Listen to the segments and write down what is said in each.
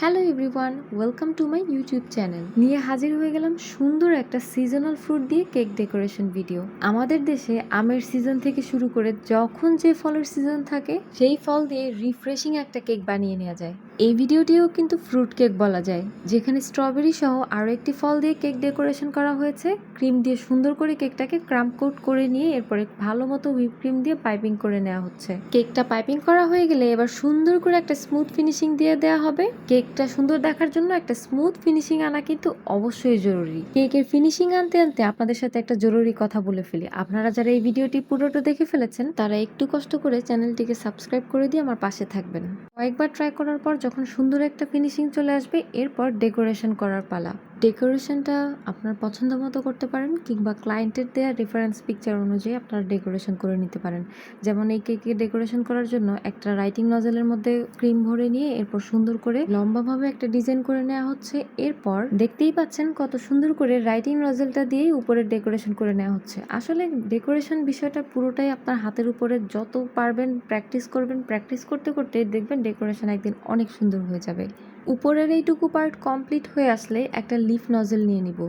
Hello everyone, welcome to my YouTube channel. নিয়ে হাজির হয়ে গেলাম সুন্দর একটা সিজনাল ফ্রুট দিয়ে কেক ডেকোরেশন ভিডিও আমাদের দেশে আমের সিজন থেকে শুরু করে যখন যে ফলের সিজন থাকে, সেই ফল দিয়ে রিফ্রেশিং একটা কেক বানিয়ে নেওয়া যায়। এই ভিডিওটিও কিন্তু ফ্রুট কেক বলা যায়, যেখানে স্ট্রবেরি সহ আরও একটি ফল দিয়ে কেক ডেকোরেশন করা হয়েছে। ক্রিম দিয়ে সুন্দর করে কেকটাকে ক্রাম কোট করে নিয়ে এরপরে ভালো মতো হুইপ ক্রিম দিয়ে পাইপিং করে নেওয়া হচ্ছে। কেকটা পাইপিং করা হয়ে গেলে এবার সুন্দর করে একটা স্মুথ ফিনিশিং দিয়ে দেওয়া হবে। কেকটা সুন্দর দেখার জন্য একটা স্মুথ ফিনিশিং আনা কিন্তু অবশ্যই জরুরি। কেকের ফিনিশিং আনতে আনতে আপনাদের সাথে একটা জরুরি কথা বলে ফেলি। আপনারা যারা এই ভিডিওটি পুরোটা দেখে ফেলেছেন, তারা একটু কষ্ট করে চ্যানেলটিকে সাবস্ক্রাইব করে দিয়ে আমার পাশে থাকবেন। কয়েকবার ট্রাই করার পর যখন সুন্দর একটা ফিনিশিং চলে আসবে, এরপর ডেকোরেশন করার পালা। ডেকোরেশনটা আপনার পছন্দ মতো করতে পারেন কিংবা ক্লায়েন্টের দেওয়া রেফারেন্স পিকচার অনুযায়ী আপনারা ডেকোরেশন করে নিতে পারেন। যেমন এই কেকে ডেকোরেশন করার জন্য একটা রাইটিং নজেলের মধ্যে ক্রিম ভরে নিয়ে এরপর সুন্দর করে লম্বাভাবে একটা ডিজাইন করে নেওয়া হচ্ছে। এরপর দেখতেই পাচ্ছেন কত সুন্দর করে রাইটিং নজেলটা দিয়েই উপরে ডেকোরেশন করে নেওয়া হচ্ছে। আসলে ডেকোরেশন বিষয়টা পুরোটাই আপনার হাতের উপরে যত পারবেন প্র্যাকটিস করবেন। প্র্যাকটিস করতে করতে দেখবেন ডেকোরেশন একদিন অনেক সুন্দর হয়ে যাবে। উপরের এইটুকু পার্ট কমপ্লিট হয়ে আসলে একটা লিফ নজেল নিয়ে নিব।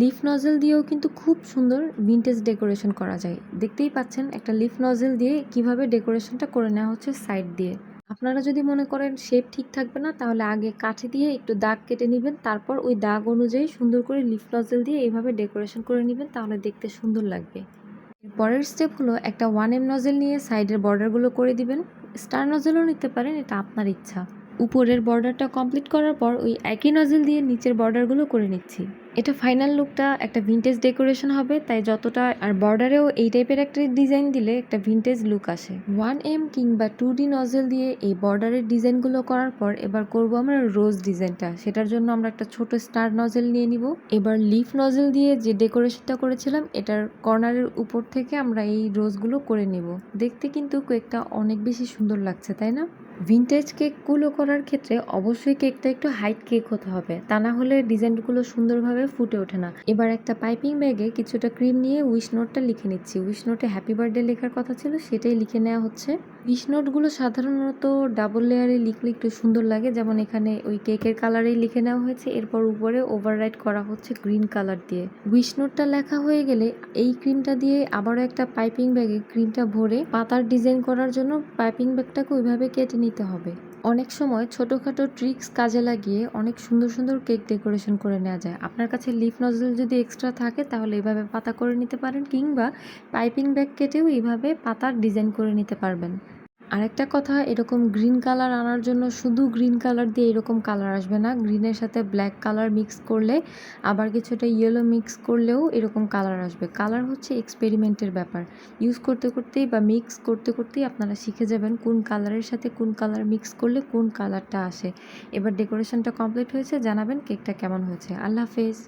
লিফ নজেল দিয়েও কিন্তু খুব সুন্দর ভিনটেজ ডেকোরেশন করা যায়। দেখতেই পাচ্ছেন, একটা লিফ নজেল দিয়ে কীভাবে ডেকোরেশনটা করে নেওয়া হচ্ছে সাইড দিয়ে। আপনারা যদি মনে করেন শেপ ঠিক থাকবে না, তাহলে আগে কাঠি দিয়ে একটু দাগ কেটে নেবেন, তারপর ওই দাগ অনুযায়ী সুন্দর করে লিফ নজেল দিয়ে এইভাবে ডেকোরেশন করে নেবেন, তাহলে দেখতে সুন্দর লাগবে। পরের স্টেপ হলো একটা ওয়ান এম নজেল নিয়ে সাইডের বর্ডারগুলো করে দিবেন। স্টার নজেলও নিতে পারেন, এটা আপনার ইচ্ছা। উপরের বর্ডারটা কমপ্লিট করার পর ওই একই নজেল দিয়ে নিচের বর্ডারগুলো করে নিচ্ছি। এটা ফাইনাল লুকটা একটা ভিনটেজ ডেকোরেশন হবে, তাই যতটা, আর বর্ডারেও এই টাইপের একটা ডিজাইন দিলে একটা ভিনটেজ লুক আসে। ওয়ান এম কিংবা টু ডি নজেল দিয়ে এই বর্ডারের ডিজাইনগুলো করার পর এবার করব আমরা রোজ ডিজাইনটা সেটার জন্য আমরা একটা ছোট স্টার নজেল নিয়ে নিব। এবার লিফ নজেল দিয়ে যে ডেকোরেশনটা করেছিলাম, এটার কর্নারের উপর থেকে আমরা এই রোজগুলো করে নিব। দেখতে কিন্তু কেকটা অনেক বেশি সুন্দর লাগছে, তাই না? ভিনটেজ কেকগুলো করার ক্ষেত্রে অবশ্যই কেকটা একটু হাইট কেক হতে হবে। তা না হলে ডিজাইনগুলো সুন্দরভাবে ফুটে ওঠে না। এবার একটা পাইপিং ব্যাগে কিছুটা ক্রিম নিয়ে উইশ নোটটা লিখে নিচ্ছি। উইশ নোটে হ্যাপি বার্থডে লেখার কথা ছিল, সেটাই লিখে নেওয়া হচ্ছে। উইশ নোটগুলো সাধারণত ডাবল লেয়ারে লিখলে একটু সুন্দর লাগে। যেমন এখানে ওই কেকের কালারেই লিখে নেওয়া হয়েছে। এরপর উপরে ওভাররাইট করা হচ্ছে গ্রিন কালার দিয়ে। উইশ নোটটা লেখা হয়ে গেলে এই ক্রিমটা দিয়ে আবারও একটা পাইপিং ব্যাগে ক্রিমটা ভরে পাতার ডিজাইন করার জন্য পাইপিং ব্যাগটাকে ওইভাবে কেটে নিতে হবে। অনেক সময় ছোটোখাটো ট্রিক্স কাজে লাগিয়ে অনেক সুন্দর সুন্দর কেক ডেকোরেশন করে নেওয়া যায়। আপনার কাছে লিফ নজল যদি এক্সট্রা থাকে, তাহলে এভাবে পাতা করে নিতে পারেন কিংবা পাইপিং ব্যাগ কেটেও এইভাবে পাতার ডিজাইন করে নিতে পারবেন। আরেকটা কথা, এরকম গ্রিন কালার আনার জন্য শুধু গ্রিন কালার দিয়ে এরকম কালার আসবে না। গ্রিনের সাথে ব্ল্যাক কালার মিক্স করলে, আবার কিছুটা ইয়েলো মিক্স করলেও এরকম কালার আসবে। কালার হচ্ছে এক্সপেরিমেন্টের ব্যাপার। ইউজ করতে করতেই বা মিক্স করতে করতেই আপনারা শিখে যাবেন কোন কালারের সাথে কোন কালার মিক্স করলে কোন কালারটা আসে। এবার ডেকোরেশনটা কমপ্লিট হয়েছে, জানাবেন কেকটা কেমন হয়েছে। আল্লাহ হাফেজ।